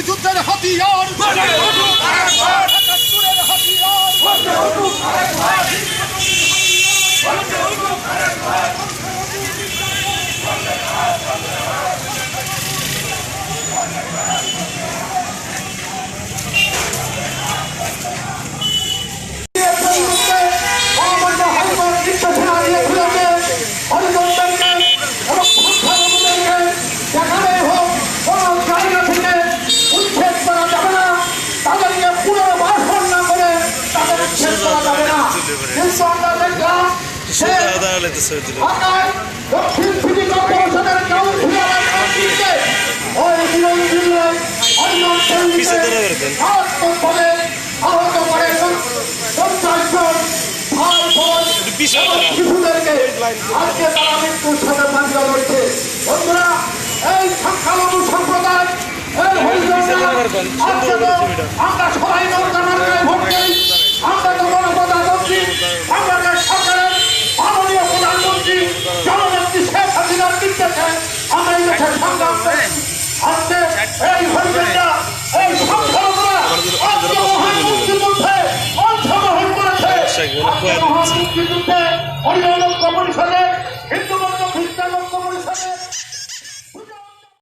মুক্তিযুদ্ধের হাতিয়ার। দক্ষিণ সিটি কর্পোরেশনের কাউন্সিলর ওই বিরোধী আহত করেছেন পঞ্চাশ জন ভাই বোন শিশুদেরকে আজকে তারা মৃত্যুর সাথে মানিয়ে রয়েছে বন্ধুরা এই সংখ্যালঘু সম্প্রদায় আমরা সবাই সংস্কৃতিতে হরিমঙ্গল কমিশনের হিন্দু বন্ধু